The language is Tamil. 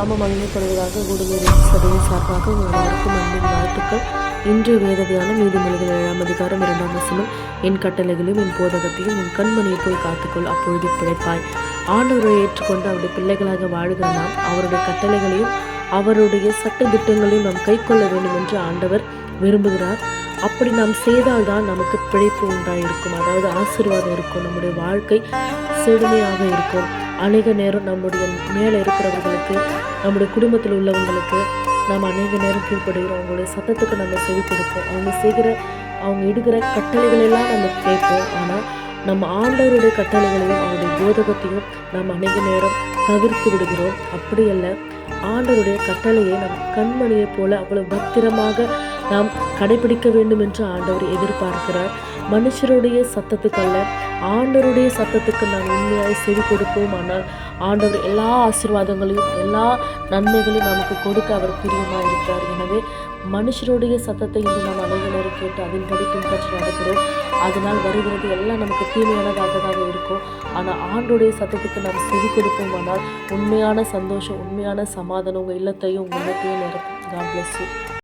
நாம மகிமைப்படுவதாக கூடுதல் சபையின் சார்பாக உங்கள் அனைவருக்கும் அன்பின் வாழ்த்துக்கள். இன்று வேத நீதிமொழிகள் ஏழாம் அதிகாரம் இரண்டாம் வசனம். என் கட்டளைகளையும் என் போதகத்தையும் உன் கண்மணியை போய் காத்துக்கொள் அப்பொழுது பிழைப்பாய். ஆண்டவரை ஏற்றுக்கொண்டு அவருடைய பிள்ளைகளாக வாழ்கிற நாம் அவருடைய கட்டளைகளையும் அவருடைய சட்ட திட்டங்களையும் நாம் கைக்கொள்ள வேண்டும் என்று ஆண்டவர் விரும்புகிறார். அப்படி நாம் செய்தால்தான் நமக்கு பிழைப்பு உண்டாயிருக்கும். அதாவது ஆசீர்வாதம் இருக்கும். நம்முடைய வாழ்க்கை செழுமையாக இருக்கும். அநேக நேரம் நம்முடைய மேலே இருக்கிறவர்களுக்கு நம்முடைய குடும்பத்தில் உள்ளவங்களுக்கு நாம் அநேக நேரம் கீழ்ப்படுகிறோம். அவங்களுடைய சத்தத்துக்கு நம்ம செவி கொடுப்போம். அவங்க செய்கிற அவங்க இடுகிற கட்டளைகளெல்லாம் நம்ம கேட்போம். ஆனால் நம்ம ஆண்டவருடைய கட்டளைகளையும் அவருடைய போதகத்தையும் நாம் அநேக நேரம் தவிர்த்து விடுகிறோம். அப்படியல்ல ஆண்டவருடைய கட்டளையை நம் கண்மணியைப் போல அவ்வளவு பத்திரமாக நாம் கடைபிடிக்க வேண்டும் என்று ஆண்டவர் எதிர்பார்க்கிறார். மனுஷருடைய சத்தத்துக்கல்ல ஆண்டவருடைய சத்தத்துக்கு நாம் உண்மையாக செவி கொடுப்போம். ஆனால் ஆண்டவர் எல்லா ஆசீர்வாதங்களையும் எல்லா நன்மைகளையும் நமக்கு கொடுக்க அவர் பிரியமாக இருக்கிறார். எனவே மனுஷருடைய சத்தத்தை இன்று நாம் அனைவரும் கேட்டு அதன்படி பின்பற்றி நடக்கிறோம். அதனால் வருகிறது எல்லாம் நமக்கு தீமையானதாக தான் இருக்கும். ஆனால் ஆண்டுடைய சத்தத்துக்கு நாம் செவி கொடுப்போம். ஆனால் உண்மையான சந்தோஷம் உண்மையான சமாதானம் உங்கள் இல்லத்தையும் உங்கள் இல்லத்தையும் நிரப்பும். God plus